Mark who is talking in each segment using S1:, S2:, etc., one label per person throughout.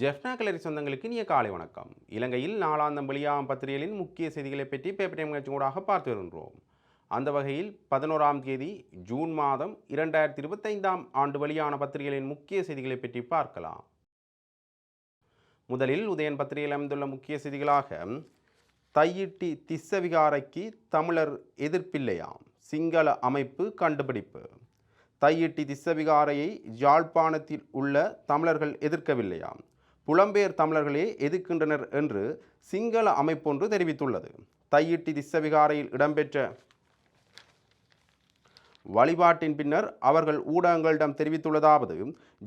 S1: ஜெஃப்னா கலரி சொந்தங்களுக்கு இனிய காலை வணக்கம். இலங்கையில் நாளாந்தம் வெளியாகும் பத்திரிகைகளின் முக்கிய செய்திகளை பற்றி பேப்பர் டைம் நிகழ்ச்சி பார்த்து வருகின்றோம். அந்த வகையில் பதினோராம் தேதி ஜூன் மாதம் இரண்டாயிரத்தி இருபத்தைந்தாம் ஆண்டு வெளியான பத்திரிகைகளின் முக்கிய செய்திகளை பற்றி பார்க்கலாம். முதலில் உதயன் பத்திரிகையில் அமைந்துள்ள முக்கிய செய்திகளாக தையிட்டி திஸ்ஸவிகாரைக்கு தமிழர் எதிர்ப்பில்லையாம். சிங்கள அமைப்பு கண்டுபிடிப்பு. தையிட்டி திஸ்ஸவிகாரையை யாழ்ப்பாணத்தில் உள்ள தமிழர்கள் எதிர்க்கவில்லையாம். புலம்பெயர் தமிழர்களே எதிர்க்கின்றனர் என்று சிங்கள அமைப்பொன்று தெரிவித்துள்ளது. தையிட்டி திசவிகாரையில் இடம்பெற்ற வழிபாட்டின் பின்னர் அவர்கள் ஊடகங்களிடம் தெரிவித்துள்ளதாவது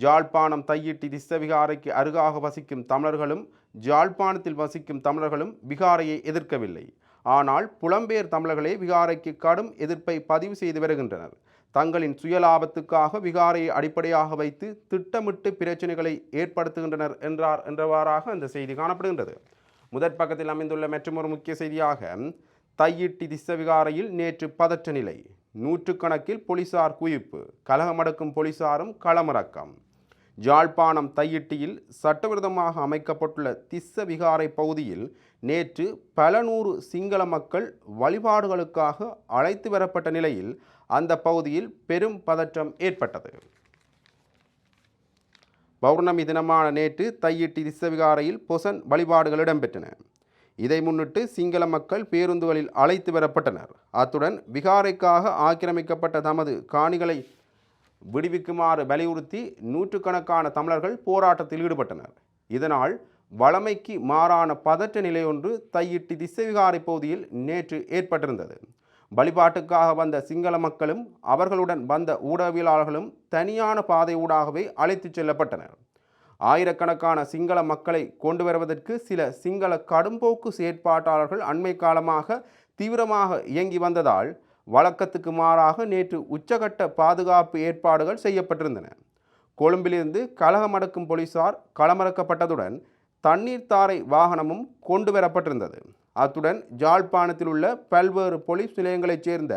S1: ஜாழ்ப்பாணம் தையிட்டி திசவிகாரைக்கு அருகாக வசிக்கும் தமிழர்களும் ஜாழ்ப்பாணத்தில் வசிக்கும் தமிழர்களும் விகாரையை எதிர்க்கவில்லை. ஆனால் புலம்பெயர் தமிழர்களே விகாரைக்கு கடும் எதிர்ப்பை பதிவு செய்து வருகின்றனர். தங்களின் சுயலாபத்துக்காக விகாரையை அடிப்படையாக வைத்து திட்டமிட்டு பிரச்சனைகளை ஏற்படுத்துகின்றனர் என்றார் என்றவாறாக அந்த செய்தி காணப்படுகின்றது. முதற் பக்கத்தில் அமைந்துள்ள மற்றொரு முக்கிய செய்தியாக தையிட்டி திஸ்ஸவிகாரையில் நேற்று பதற்ற நிலை. நூற்றுக்கணக்கில் போலீசார் குவிப்பு. கலகமடக்கும் போலீசாரும் களமிறக்கம். ஜாழ்ப்பாணம் தையிட்டியில் சட்டவிரோதமாக அமைக்கப்பட்டுள்ள திஸ்ஸ விகாரை பகுதியில் நேற்று பல நூறு சிங்கள மக்கள் வழிபாடுகளுக்காக அழைத்து வரப்பட்ட நிலையில் அந்த பகுதியில் பெரும் பதற்றம் ஏற்பட்டது. பௌர்ணமி தினமான நேற்று தையிட்டி திஸ்ஸவிகாரையில் பொசன் வழிபாடுகள் இடம்பெற்றன. இதை முன்னிட்டு சிங்கள மக்கள் பேருந்துகளில் அழைத்து வரப்பட்டனர். அத்துடன் விகாரைக்காக ஆக்கிரமிக்கப்பட்ட தமது காணிகளை விடுவிக்குமாறு வலியுறுத்தி நூற்றுக்கணக்கான தமிழர்கள் போராட்டத்தில் ஈடுபட்டனர். இதனால் வளமைக்கு மாறான பதற்ற நிலையொன்று தையிட்டி திசைவிகாரை பகுதியில் நேற்று ஏற்பட்டிருந்தது. வழிபாட்டுக்காக வந்த சிங்கள மக்களும் அவர்களுடன் வந்த ஊடகவியலாளர்களும் தனியான பாதை ஊடாகவே அழைத்துச் செல்லப்பட்டனர். ஆயிரக்கணக்கான சிங்கள மக்களை கொண்டு வருவதற்கு சில சிங்கள கடும்போக்கு செயற்பாட்டாளர்கள் அண்மை காலமாக தீவிரமாக இயங்கி வந்ததால் வழக்கத்துக்கு மாறாக நேற்று உச்சகட்ட பாதுகாப்பு ஏற்பாடுகள் செய்யப்பட்டிருந்தன. கொழும்பிலிருந்து கலகமடக்கும் போலீசார் களமிறக்கப்பட்டதுடன் தண்ணீர் தாரை வாகனமும் கொண்டு வரப்பட்டிருந்தது. அத்துடன் ஜாழ்ப்பாணத்தில் உள்ள பல்வேறு போலீஸ் நிலையங்களைச் சேர்ந்த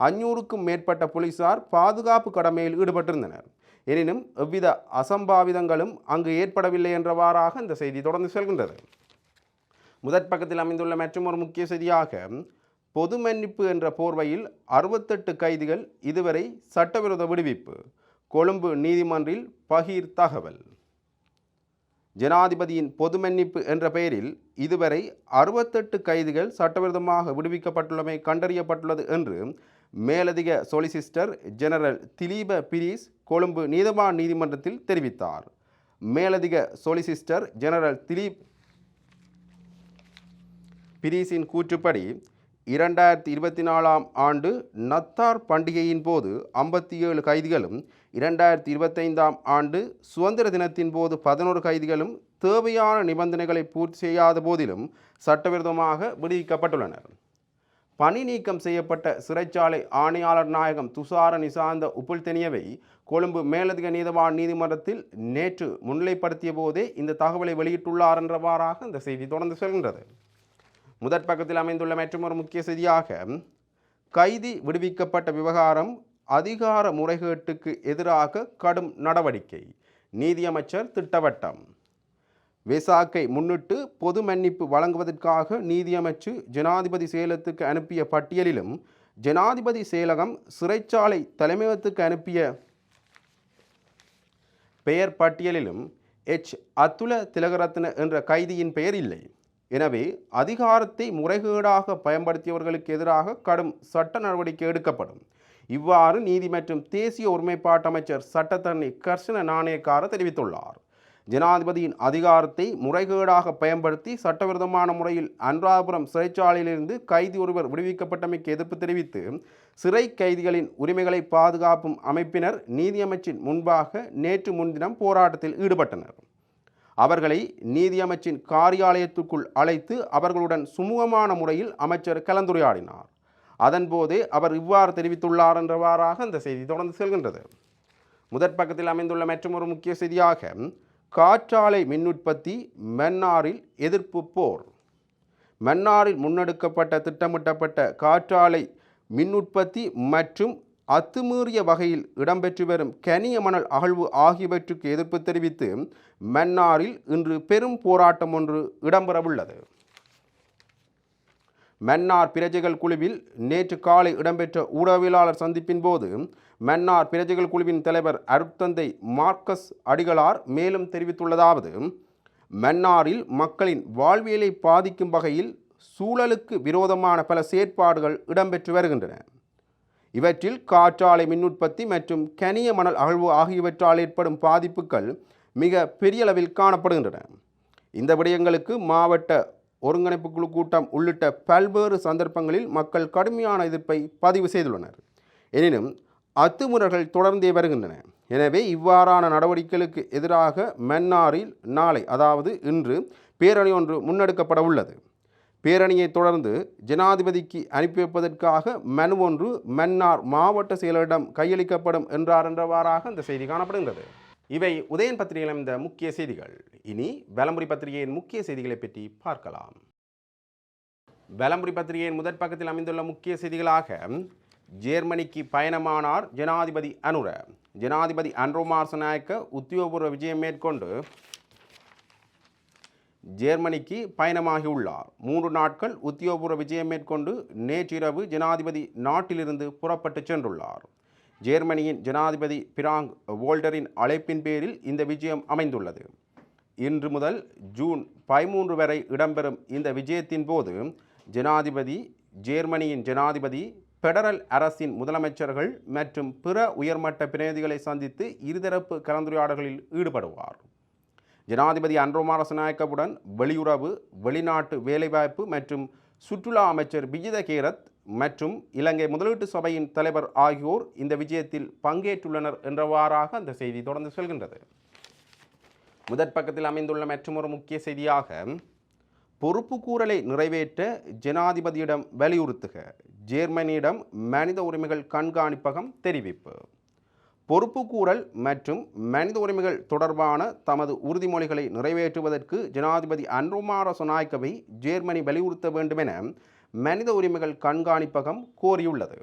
S1: அஞ்சூறுக்கும் மேற்பட்ட போலீசார் பாதுகாப்பு கடமையில் ஈடுபட்டிருந்தனர். எனினும் எவ்வித அசம்பாவிதங்களும் அங்கு ஏற்படவில்லை என்றவாறாக இந்த செய்தி தொடர்ந்து செல்கின்றது. முதற் பக்கத்தில் அமைந்துள்ள ஒரு முக்கிய செய்தியாக பொது மன்னிப்பு என்ற போர்வையில் அறுபத்தெட்டு கைதிகள் இதுவரை சட்டவிரோத விடுவிப்பு. கொழும்பு நீதிமன்றில் பகீர் தகவல். ஜனாதிபதியின் பொது மன்னிப்பு என்ற பெயரில் இதுவரை அறுபத்தெட்டு கைதிகள் சட்டவிரோதமாக விடுவிக்கப்பட்டுள்ளமை கண்டறியப்பட்டுள்ளது என்று மேலதிக சொலிசிஸ்டர் ஜெனரல் திலீப பிரிஸ் கொழும்பு நீதவான் நீதிமன்றத்தில் தெரிவித்தார். மேலதிக சொலிசிஸ்டர் ஜெனரல் திலீப் பிரிஸின் கூற்றுப்படி இரண்டாயிரத்தி இருபத்தி நாலாம் ஆண்டு நத்தார் பண்டிகையின் போது ஐம்பத்தி ஏழு கைதிகளும் இரண்டாயிரத்தி இருபத்தைந்தாம் ஆண்டு சுதந்திர தினத்தின் போது பதினோரு கைதிகளும் தேவையான நிபந்தனைகளை பூர்த்தி செய்யாத போதிலும் சட்டவிரோதமாக விடுவிக்கப்பட்டுள்ளனர். பணி நீக்கம் செய்யப்பட்ட சிறைச்சாலை ஆணையாளர் நாயகம் துஷார நிசாந்த உப்புல்தெனியவை கொழும்பு மேலதிக நீதவான் நீதிமன்றத்தில் நேற்று முன்னிலைப்படுத்திய போதே இந்த தகவலை வெளியிட்டுள்ளார் என்றவாறாக இந்த செய்தி தொடர்ந்து செல்கின்றது. முதற் பக்கத்தில் அமைந்துள்ள மற்றொரு முக்கிய செய்தியாக கைதி விடுவிக்கப்பட்ட விவகாரம் அதிகார முறைகேட்டுக்கு எதிராக கடும் நடவடிக்கை நீதியமைச்சர் திட்டவட்டம். வெசாக்கை முன்னிட்டு பொது மன்னிப்பு வழங்குவதற்காக நீதியமைச்சு ஜனாதிபதி செயலத்துக்கு அனுப்பிய பட்டியலிலும் ஜனாதிபதி செயலகம் சிறைச்சாலை தலைமையகத்துக்கு அனுப்பிய பெயர் பட்டியலிலும் எச். அத்துல திலகரத்ன என்ற கைதியின் பெயர் இல்லை. எனவே அதிகாரத்தை முறைகேடாக பயன்படுத்தியவர்களுக்கு எதிராக கடும் சட்ட நடவடிக்கை எடுக்கப்படும். இவ்வாறு நீதி மற்றும் தேசிய ஒருமைப்பாட்டு அமைச்சர் சட்டத்தரணி கர்ஷன நாணயக்கார தெரிவித்துள்ளார். ஜனாதிபதியின் அதிகாரத்தை முறைகேடாக பயன்படுத்தி சட்டவிரோதமான முறையில் அனுராதபுரம் சிறைச்சாலையிலிருந்து கைதி ஒருவர் விடுவிக்கப்பட்டமைக்கு எதிர்ப்பு தெரிவித்து சிறை கைதிகளின் உரிமைகளை பாதுகாப்பும் அமைப்பினர் நீதியமைச்சின் முன்பாக நேற்று முன்தினம் போராட்டத்தில் ஈடுபட்டனர். அவர்களை நீதியமைச்சின் காரியாலயத்துக்குள் அழைத்து அவர்களுடன் சுமூகமான முறையில் அமைச்சர் கலந்துரையாடினார். அதன்போதே அவர் இவ்வாறு தெரிவித்துள்ளார் என்றவாறாக அந்த செய்தி தொடர்ந்து செல்கின்றது. முதற் பக்கத்தில் அமைந்துள்ள மற்றொரு முக்கிய செய்தியாக காற்றாலை மின் உற்பத்தி மன்னாரில் எதிர்ப்பு போர். மன்னாரில் முன்னெடுக்கப்பட்ட திட்டமிட்டப்பட்ட காற்றாலை மின் உற்பத்தி மற்றும் அத்துமீறிய வகையில் இடம்பெற்று வரும் கனிய மணல் அகழ்வு ஆகியவற்றுக்கு எதிர்ப்பு தெரிவித்து மன்னாரில் இன்று பெரும் போராட்டம் ஒன்று இடம்பெறவுள்ளது. மன்னார் பிரஜைகள் குழுவில் நேற்று காலை இடம்பெற்ற ஊடகவியலாளர் சந்திப்பின் போது மன்னார் பிரஜைகள் குழுவின் தலைவர் அருட்தந்தை மார்க்கஸ் அடிகளார் மேலும் தெரிவித்துள்ளதாவது மன்னாரில் மக்களின் வாழ்வியலை பாதிக்கும் வகையில் சூழலுக்கு விரோதமான பல செயற்பாடுகள் இடம்பெற்று வருகின்றன. இவற்றில் காற்றாலை மின் உற்பத்தி மற்றும் கனிய மணல் அகழ்வு ஆகியவற்றால் ஏற்படும் பாதிப்புகள் மிக பெரிய அளவில் காணப்படுகின்றன. இந்த விடயங்களுக்கு மாவட்ட ஒருங்கிணைப்பு குழு கூட்டம் உள்ளிட்ட பல்வேறு சந்தர்ப்பங்களில் மக்கள் கடுமையான எதிர்ப்பை பதிவு செய்துள்ளனர். எனினும் அத்துமுறைகள் தொடர்ந்தே வருகின்றன. எனவே இவ்வாறான நடவடிக்கைகளுக்கு எதிராக மன்னாரில் நாளை அதாவது இன்று பேரணி ஒன்று முன்னெடுக்கப்பட உள்ளது. பேரணியை தொடர்ந்து ஜனாதிபதிக்கு அனுப்பி வைப்பதற்காக மனு ஒன்று மன்னார் மாவட்ட செயலரிடம் கையளிக்கப்படும் என்றார் என்றவாறாக இந்த செய்தி காணப்படுகின்றது. இவை உதயன் பத்திரிகையில் இந்த முக்கிய செய்திகள். இனி வலம்புரி பத்திரிகையின் முக்கிய செய்திகளை பற்றி பார்க்கலாம். வலம்புரி பத்திரிகையின் முதற் பக்கத்தில் அமைந்துள்ள முக்கிய செய்திகளாக ஜேர்மனிக்கு பயணமானார் ஜனாதிபதி அனுர. ஜனாதிபதி அன்ரோ மார்சநாயக்க உத்தியோகபூர்வ விஜயம் மேற்கொண்டு ஜேர்மனிக்கு பயணமாகியுள்ளார். மூன்று நாட்கள் உத்தியோகபூர்வ விஜயம் மேற்கொண்டு நேற்றிரவு ஜனாதிபதி நாட்டிலிருந்து புறப்பட்டு சென்றுள்ளார். ஜேர்மனியின் ஜனாதிபதி பிராங் வோல்டரின் அழைப்பின் பேரில் இந்த விஜயம் அமைந்துள்ளது. இன்று முதல் ஜூன் பதிமூன்று வரை இடம்பெறும் இந்த விஜயத்தின் போது ஜனாதிபதி ஜேர்மனியின் ஜனாதிபதி பெடரல் அரசின் முதலமைச்சர்கள் மற்றும் பிற உயர்மட்ட பிரதிநிதிகளை சந்தித்து இருதரப்பு கலந்துரையாடல்களில் ஈடுபடுவார். ஜனாதிபதி அன்றோமாரசநாயக்கவுடன் வெளியுறவு வெளிநாட்டு வேலைவாய்ப்பு மற்றும் சுற்றுலா அமைச்சர் விஜித கேரத் மற்றும் இலங்கை முதலீட்டு சபையின் தலைவர் ஆகியோர் இந்த விஜயத்தில் பங்கேற்றுள்ளனர் என்றவாறாக அந்த செய்தி தொடர்ந்து செல்கின்றது. முதற் பக்கத்தில் அமைந்துள்ள மற்றொரு முக்கிய செய்தியாக பொறுப்பு கூறலை நிறைவேற்ற ஜனாதிபதியிடம் வலியுறுத்துக. ஜேர்மனியிடம் மனித உரிமைகள் கண்காணிப்பகம் தெரிவிப்பு. பொறுப்புக்கூறல் மற்றும் மனித உரிமைகள் தொடர்பான தமது உறுதிமொழிகளை நிறைவேற்றுவதற்கு ஜனாதிபதி அன்ருமார சொனாய்க்கவை ஜேர்மனி வலியுறுத்த வேண்டுமென மனித உரிமைகள் கண்காணிப்பகம் கோரியுள்ளது.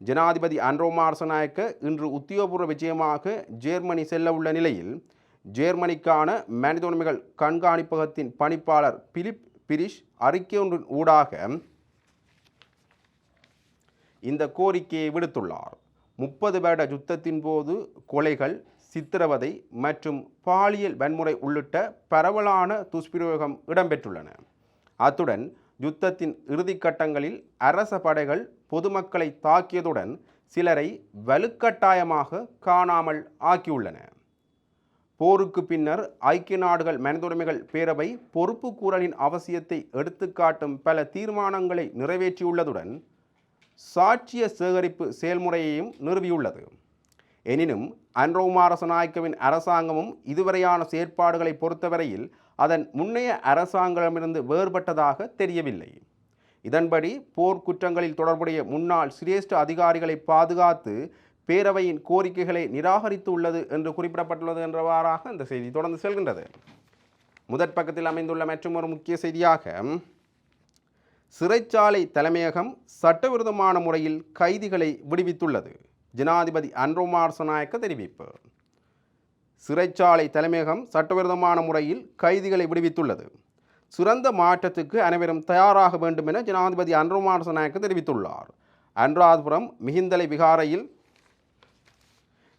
S1: ஜனாதிபதி அன்ரோமார் சொனாய்க்க இன்று உத்தியோகபூர்வ விஜயமாக ஜேர்மனி செல்ல உள்ள நிலையில் ஜேர்மனிக்கான மனித உரிமைகள் கண்காணிப்பகத்தின் பணிப்பாளர் பிலிப் பிரிஷ் அறிக்கை ஒன்றின் ஊடாக இந்த கோரிக்கையை விடுத்துள்ளார். முப்பது வருட யுத்தத்தின் போது கொலைகள் சித்திரவதை மற்றும் பாலியல் வன்முறை உள்ளிட்ட பரவலான துஷ்பிரயோகம் இடம்பெற்றுள்ளன. அத்துடன் யுத்தத்தின் இறுதிக்கட்டங்களில் அரச படைகள் பொதுமக்களை தாக்கியதுடன் சிலரை வலுக்கட்டாயமாக காணாமல் ஆக்கியுள்ளன. போருக்கு பின்னர் ஐக்கிய நாடுகள் மனிதுரிமைகள் பேரவை பொறுப்பு கூறலின் அவசியத்தை எடுத்துக்காட்டும் பல தீர்மானங்களை நிறைவேற்றியுள்ளதுடன் சாட்சிய சேகரிப்பு செயல்முறையையும் நிறுவியுள்ளது. எனினும் அன்ரோமாரசநாயக்கவின் அரசாங்கமும் இதுவரையான செயற்பாடுகளை பொறுத்தவரையில் அதன் முன்னைய அரசாங்கமிருந்து வேறுபட்டதாக தெரியவில்லை. இதன்படி போர்க்குற்றங்களில் தொடர்புடைய முன்னாள் சிரேஷ்ட அதிகாரிகளை பாதுகாத்து பேரவையின் கோரிக்கைகளை நிராகரித்து உள்ளது என்று குறிப்பிடப்பட்டுள்ளது என்றவாறாக இந்த செய்தி தொடர்ந்து செல்கின்றது. முதற் பக்கத்தில் அமைந்துள்ள மற்றும் ஒரு முக்கிய செய்தியாக சிறைச்சாலை தலைமையகம் சட்டவிரோதமான முறையில் கைதிகளை விடுவித்துள்ளது. ஜனாதிபதி அன்ரோமார்சநாயக்க தெரிவிப்பு. சிறைச்சாலை தலைமையகம் சட்டவிரோதமான முறையில் கைதிகளை விடுவித்துள்ளது. சிறந்த மாற்றத்துக்கு அனைவரும் தயாராக வேண்டும் என ஜனாதிபதி அன்ரோமார்சநாயக்க தெரிவித்துள்ளார். அனுராதபுரம் மிகிந்தலை விகாரையில்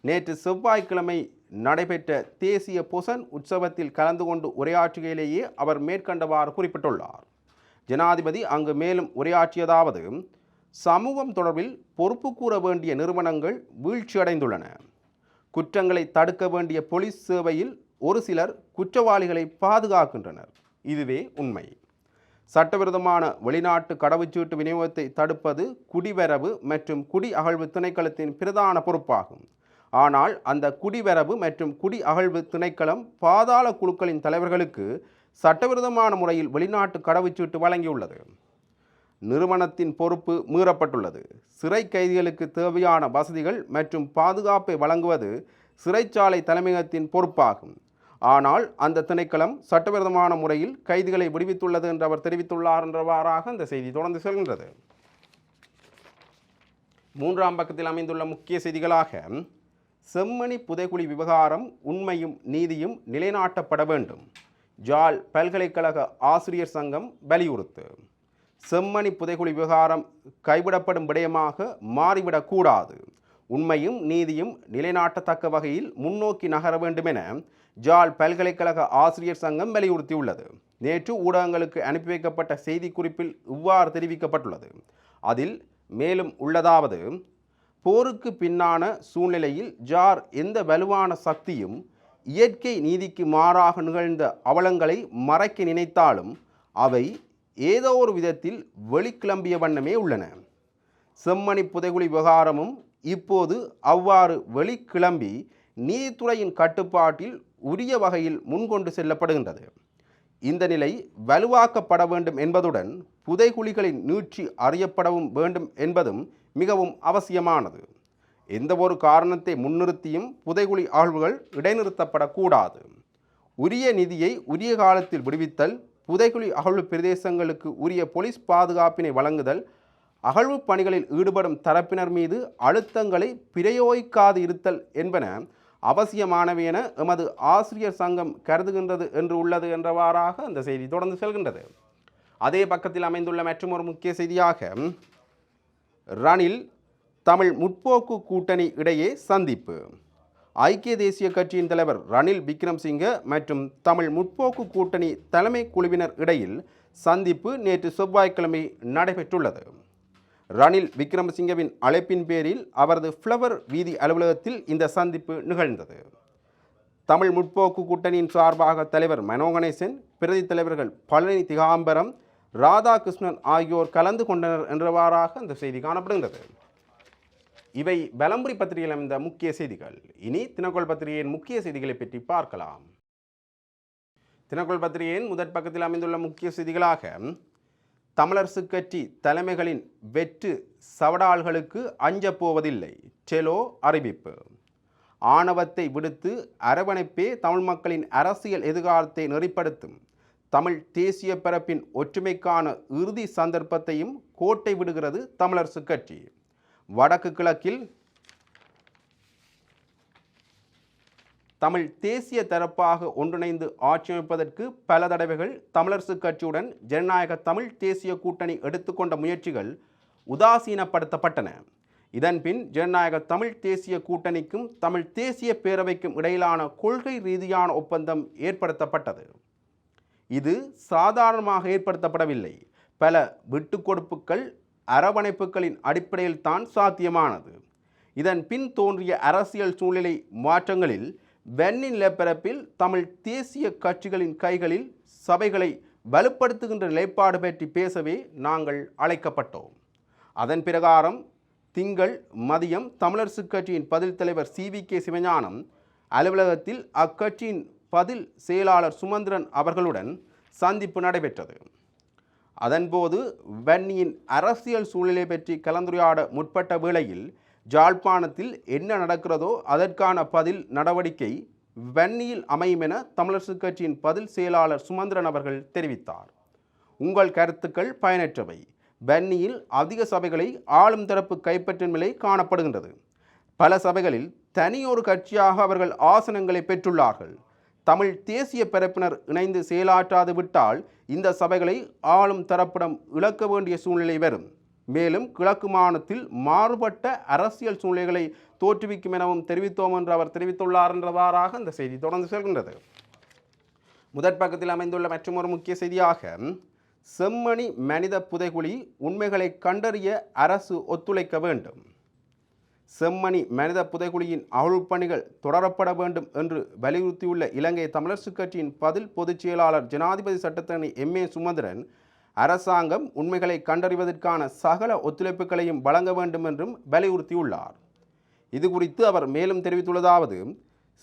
S1: நேற்று செவ்வாய்க்கிழமை நடைபெற்ற தேசிய பொசன் உற்சவத்தில் கலந்து கொண்டு உரையாற்றுகையிலேயே அவர் மேற்கண்டவாறு குறிப்பிட்டுள்ளார். ஜனாதிபதி அங்கு மேலும் உரையாற்றியதாவது சமூகம் தொடர்பில் பொறுப்பு கூற வேண்டிய நிறுவனங்கள் வீழ்ச்சியடைந்துள்ளன. குற்றங்களை தடுக்க வேண்டிய போலீஸ் சேவையில் ஒரு சிலர் குற்றவாளிகளை பாதுகாக்கின்றனர். இதுவே உண்மை. சட்டவிரோதமான வெளிநாட்டு கடவுச்சீட்டு விநியோகத்தை தடுப்பது குடிவரவு மற்றும் குடி அகழ்வு திணைக்களத்தின் பிரதான பொறுப்பாகும். ஆனால் அந்த குடிவரவு மற்றும் குடி அகழ்வு திணைக்களம் பாதாள குழுக்களின் தலைவர்களுக்கு சட்டவிரோதமான முறையில் வெளிநாட்டு கடவுச்சீட்டு வழங்கியுள்ளது. நிறுவனத்தின் பொறுப்பு மீறப்பட்டுள்ளது. சிறை கைதிகளுக்கு தேவையான வசதிகள் மற்றும் பாதுகாப்பை வழங்குவது சிறைச்சாலை தலைமையகத்தின் பொறுப்பாகும். ஆனால் அந்த திணைக்களம் சட்டவிரோதமான முறையில் கைதிகளை விடுவித்துள்ளது என்று அவர் தெரிவித்துள்ளார் என்றவாறாக அந்த செய்தி தொடர்ந்து செல்கின்றது. மூன்றாம் பக்கத்தில் அமைந்துள்ள முக்கிய செய்திகளாக செம்மணி புதைகுழி விவகாரம் உண்மையும் நீதியும் நிலைநாட்டப்பட வேண்டும். ஜாழ் பல்கலைக்கழக ஆசிரியர் சங்கம் வலியுறுத்து. செம்மணி புதைகுழி விவகாரம் கைவிடப்படும் விடயமாக மாறிவிடக்கூடாது. உண்மையும் நீதியும் நிலைநாட்டத்தக்க வகையில் முன்னோக்கி நகர வேண்டும் என பல்கலைக்கழக ஆசிரியர் சங்கம் வலியுறுத்தியுள்ளது. நேற்று ஊடகங்களுக்கு அனுப்பி வைக்கப்பட்ட செய்திக்குறிப்பில் இவ்வாறு தெரிவிக்கப்பட்டுள்ளது. அதில் மேலும் உள்ளதாவது போருக்கு பின்னான சூழ்நிலையில் ஜார் எந்த வலுவான சக்தியும் இயற்கை நீதிக்கு மாறாக நிகழ்ந்த அவலங்களை மறைக்க நினைத்தாலும் அவை ஏதோ ஒரு விதத்தில் வெளிக்கிளம்பிய வண்ணமே உள்ளன. செம்மணி புதைகுழி விவகாரமும் இப்போது அவ்வாறு வெளிக்கிளம்பி நீதித்துறையின் கட்டுப்பாட்டில் உரிய வகையில் முன்கொண்டு செல்லப்படுகின்றது. இந்த நிலை வலுவாக்கப்பட வேண்டும் என்பதுடன் புதைகுழிகளின் நீட்சி அறியப்படவும் வேண்டும் என்பதும் மிகவும் அவசியமானது. எந்த ஒரு காரணத்தை முன்னிறுத்தியும் புதைகுழி ஆழ்வுகள் இடைநிறுத்தப்படக்கூடாது. உரிய நிதியை உரிய காலத்தில் விடுவித்தல் புதைகுழி அகழ்வு பிரதேசங்களுக்கு உரிய போலீஸ் பாதுகாப்பினை வழங்குதல் அகழ்வு பணிகளில் ஈடுபடும் தரப்பினர் மீது அழுத்தங்களை பிரயோகிக்காது இருத்தல் என்பன அவசியமானவை என எமது ஆசிரியர் சங்கம் கருதுகின்றது என்று உள்ளது என்றவாறாக அந்த செய்தி தொடர்ந்து செல்கின்றது. அதே பக்கத்தில் அமைந்துள்ள மற்றொரு முக்கிய செய்தியாக ரணில் தமிழ் முற்போக்கு கூட்டணி இடையே சந்திப்பு. ஐக்கிய தேசிய கட்சியின் தலைவர் ரணில் விக்ரம்சிங்க மற்றும் தமிழ் முற்போக்கு கூட்டணி தலைமை குழுவினர் இடையில் சந்திப்பு நேற்று செவ்வாய்க்கிழமை நடைபெற்றுள்ளது. ரணில் விக்ரமசிங்கவின் அழைப்பின் பேரில் அவரது ஃப்ளவர் வீதி அலுவலகத்தில் இந்த சந்திப்பு நிகழ்ந்தது. தமிழ் முற்போக்கு கூட்டணியின் சார்பாக தலைவர் மனோகணேசன் பிரதி தலைவர்கள் பழனி திகாம்பரம் ராதாகிருஷ்ணன் ஆகியோர் கலந்து கொண்டனர் என்றவாறாக அந்த செய்தி காணப்படுகிறது இவை பலம்புரி பத்திரிகையில் அமைந்த முக்கிய செய்திகள். இனி தினக்கோள் பத்திரிகையின் முக்கிய செய்திகளை பற்றி பார்க்கலாம். தினக்கோள் பத்திரிகையின் முதற் பக்கத்தில் அமைந்துள்ள முக்கிய செய்திகளாக தமிழரசு கட்சி தலைமைகளின் வெற்று சவடால்களுக்கு அஞ்சப் போவதில்லை டெலோ அறிவிப்பு. ஆணவத்தை விடுத்து அரவணைப்பே தமிழ் மக்களின் அரசியல் எதிர்காலத்தை நெறிப்படுத்தும் தமிழ் தேசிய பரப்பின் ஒற்றுமைக்கான இறுதி சந்தர்ப்பத்தையும் கோட்டை விடுகிறது தமிழரசு கட்சி. வடக்கு கிழக்கில் தமிழ் தேசிய தரப்பாக ஒன்றிணைந்து ஆட்சி அமைப்பதற்கு பல தடவைகள் தமிழரசு கட்சியுடன் ஜனநாயக தமிழ் தேசிய கூட்டணி எடுத்துக்கொண்ட முயற்சிகள் உதாசீனப்படுத்தப்பட்டன. இதன்பின் ஜனநாயக தமிழ் தேசிய கூட்டணிக்கும் தமிழ் தேசிய பேரவைக்கும் இடையிலான கொள்கை ரீதியான ஒப்பந்தம் ஏற்படுத்தப்பட்டது. இது சாதாரணமாக ஏற்படுத்தப்படவில்லை. பல விட்டுக்கொடுப்புகள் அரவணைப்புகளின் அடிப்படையில் தான் சாத்தியமானது. இதன் பின் தோன்றிய அரசியல் சூழ்நிலை மாற்றங்களில் வெண்ணின் நிலப்பரப்பில் தமிழ் தேசிய கட்சிகளின் கைகளில் சபைகளை வலுப்படுத்துகின்ற நிலைப்பாடு பற்றி பேசவே நாங்கள் அழைக்கப்பட்டோம். அதன் பிரகாரம் திங்கள் மதியம் தமிழரசு கட்சியின் பதில் தலைவர் சி. வி. கே. சிவஞானம் அலுவலகத்தில் அக்கட்சியின் பதில் செயலாளர் சுமந்திரன் அவர்களுடன் சந்திப்பு நடைபெற்றது. அதன்போது வன்னியின் அரசியல் சூழ்நிலை பற்றி கலந்துரையாட முற்பட்ட வேளையில் ஜாழ்ப்பாணத்தில் என்ன நடக்கிறதோ அதற்கான பதில் நடவடிக்கை வன்னியில் அமையும் என தமிழரசு கட்சியின் பதில் செயலாளர் சுமந்திரன் அவர்கள் தெரிவித்தார். உங்கள் கருத்துக்கள் பயனற்றவை. வன்னியில் அதிக சபைகளை ஆளும் தரப்பு கைப்பற்றும் நிலை காணப்படுகின்றது. பல சபைகளில் தனியொரு கட்சியாக அவர்கள் ஆசனங்களை பெற்றுள்ளார்கள். தமிழ் தேசிய பரப்பினர் இணைந்து செயலாற்றாது விட்டால் இந்த சபைகளை ஆளும் தரப்பிடம் இழக்க வேண்டிய சூழ்நிலை வரும். மேலும் கிழக்கு மாநிலத்தில் மாறுபட்ட அரசியல் சூழ்நிலைகளை தோற்றுவிக்கும் எனவும் தெரிவித்தோம் என்று அவர் தெரிவித்துள்ளார் என்றவாறாக இந்த செய்தி தொடர்ந்து செல்கின்றது. முதற் பக்கத்தில் அமைந்துள்ள மற்றொரு முக்கிய செய்தியாக செம்மணி மனித புதைகுழி உண்மைகளை கண்டறிய அரசு ஒத்துழைக்க வேண்டும். செம்மணி மனித புதைகுழியின் அகழ்வுப் பணிகள் தொடரப்பட வேண்டும் என்று வலியுறுத்தியுள்ள இலங்கை தமிழரசுக் கட்சியின் பதில் பொதுச் செயலாளர் ஜனாதிபதி சட்டத்தரணி எம் ஏ சுமந்திரன் அரசாங்கம் உண்மைகளை கண்டறிவதற்கான சகல ஒத்துழைப்புகளையும் வழங்க வேண்டும் என்றும் வலியுறுத்தியுள்ளார். இது குறித்து அவர் மேலும் தெரிவித்துள்ளதாவது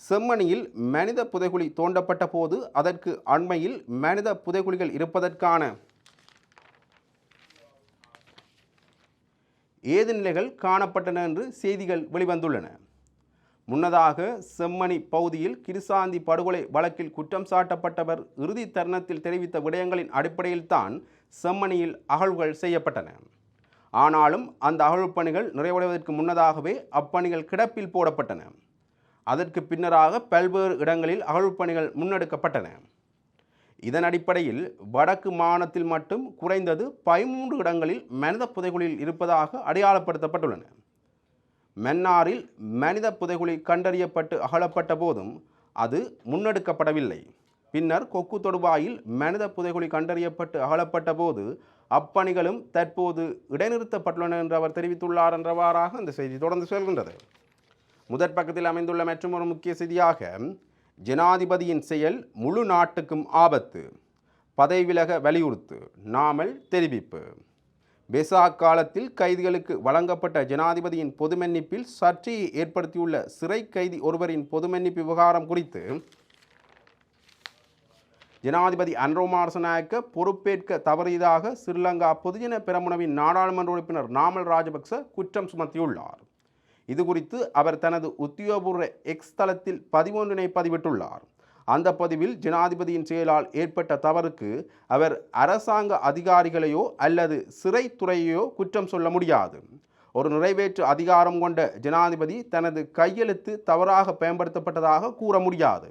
S1: செம்மணியில் மனித புதைகுழி தோண்டப்பட்ட போது அதற்கு அண்மையில் மனித புதைகுழிகள் இருப்பதற்கான ஏது நிலைகள் காணப்பட்டன என்று செய்திகள் வெளிவந்துள்ளன. முன்னதாக செம்மணி பகுதியில் கிருசாந்தி படுகொலை வழக்கில் குற்றம் சாட்டப்பட்டவர் இறுதி தருணத்தில் தெரிவித்த விடயங்களின் அடிப்படையில் தான் செம்மணியில் அகழ்வுகள் செய்யப்பட்டன. ஆனாலும் அந்த அகழ்வு பணிகள் நிறைவடைவதற்கு முன்னதாகவே அப்பணிகள் கிடப்பில் போடப்பட்டன. அதற்கு பின்னராக பல்வேறு இடங்களில் அகழ்வு பணிகள் முன்னெடுக்கப்பட்டன. இதன் அடிப்படையில் வடக்கு மாநிலத்தில் மட்டும் குறைந்தது பதிமூன்று இடங்களில் மனித புதைகுழியில் இருப்பதாக அடையாளப்படுத்தப்பட்டுள்ளன. மன்னாரில் மனித புதைகுழி கண்டறியப்பட்டு அகலப்பட்ட போதும் அது முன்னெடுக்கப்படவில்லை. பின்னர் கொக்கு தொடுவாயில் மனித புதைகுழி கண்டறியப்பட்டு அகலப்பட்ட போது அப்பணிகளும் தற்போது இடைநிறுத்தப்பட்டுள்ளன என்று அவர் தெரிவித்துள்ளார் என்றவாறாக அந்த செய்தி தொடர்ந்து செல்கின்றது. முதற் பக்கத்தில் அமைந்துள்ள மற்றொரு முக்கிய செய்தியாக ஜனாதிபதியின் செயல் முழு நாட்டுக்கும் ஆபத்து. பதவி விலக வலியுறுத்து நாமல் தெரிவிப்பு. பெசாக் காலத்தில் கைதிகளுக்கு வழங்கப்பட்ட ஜனாதிபதியின் பொதுமன்னிப்பில் சர்ச்சையை ஏற்படுத்தியுள்ள சிறை கைதி ஒருவரின் பொதுமன்னிப்பு விவகாரம் குறித்து ஜனாதிபதி அன்ரோமாரசநாயக்க பொறுப்பேற்க தவறியதாக ஸ்ரீலங்கா பொதுஜன பெரமுனவின் நாடாளுமன்ற உறுப்பினர் நாமல் ராஜபக்ச குற்றம் சுமத்தியுள்ளார். இது குறித்து அவர் தனது உத்தியோகபூர்வ எக்ஸ் தளத்தில் பதிவொன்றினை பதிவிட்டுள்ளார். அந்த பதிவில் ஜனாதிபதியின் செயலால் ஏற்பட்ட தவறுக்கு அவர் அரசாங்க அதிகாரிகளையோ அல்லது சிறைத்துறையையோ குற்றம் சொல்ல முடியாது. ஒரு நிறைவேற்று அதிகாரம் கொண்ட ஜனாதிபதி தனது கையெழுத்து தவறாக பயன்படுத்தப்பட்டதாக கூற முடியாது.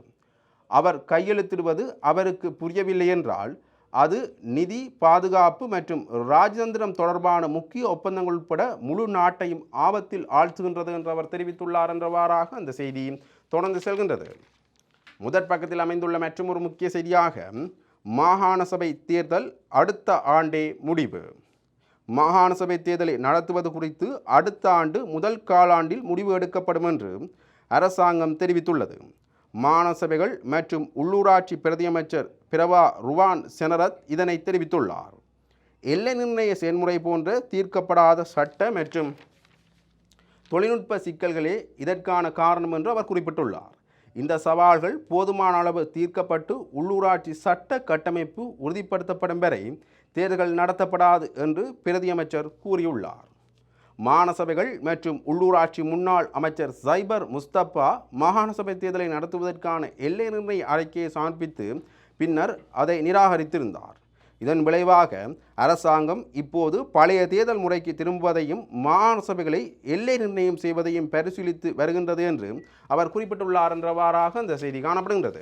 S1: அவர் கையெழுத்திடுவது அவருக்கு புரியவில்லை என்றால் அது நிதி பாதுகாப்பு மற்றும் ராஜதந்திரம் தொடர்பான முக்கிய ஒப்பந்தங்கள் உட்பட முழு நாட்டையும் ஆபத்தில் ஆழ்த்துகின்றது என்று அவர் தெரிவித்துள்ளார் என்றவாறாக அந்த செய்தி தொடர்ந்து செல்கின்றது. முதற் பக்கத்தில் அமைந்துள்ள மற்றொரு முக்கிய செய்தியாக மாகாண சபை தேர்தல் அடுத்த ஆண்டே முடிவு. மாகாண சபை தேர்தலை நடத்துவது குறித்து அடுத்த ஆண்டு முதல் காலாண்டில் முடிவு எடுக்கப்படும் என்று அரசாங்கம் தெரிவித்துள்ளது. மாநசபைகள் சபைகள் மற்றும் உள்ளூராட்சி பிரதியமைச்சர் பிரபா ருவான் செனரத் இதனை தெரிவித்துள்ளார். எல்லை நிர்ணய செயல்முறை போன்ற தீர்க்கப்படாத சட்ட மற்றும் தொழில்நுட்ப சிக்கல்களே இதற்கான காரணம் என்று அவர் குறிப்பிட்டுள்ளார். இந்த சவால்கள் போதுமான அளவு தீர்க்கப்பட்டு உள்ளூராட்சி சட்ட கட்டமைப்பு உறுதிப்படுத்தப்படும் வரை தேர்தல்கள் நடத்தப்படாது என்று பிரதியமைச்சர் கூறியுள்ளார். மாநசபைகள் மற்றும் உள்ளூராட்சி முன்னாள் அமைச்சர் சைபர் முஸ்தபா மாகாண சபை தேர்தலை நடத்துவதற்கான எல்லை நிர்ணய அறிக்கையை சமர்ப்பித்து பின்னர் அதை நிராகரித்திருந்தார். இதன் விளைவாக அரசாங்கம் இப்போது பழைய தேர்தல் முறைக்கு திரும்புவதையும் மாகாண சபைகளை எல்லை நிர்ணயம் செய்வதையும் பரிசீலித்து வருகின்றது என்று அவர் குறிப்பிட்டுள்ளார் என்றவாறாக இந்த செய்தி காணப்படுகின்றது.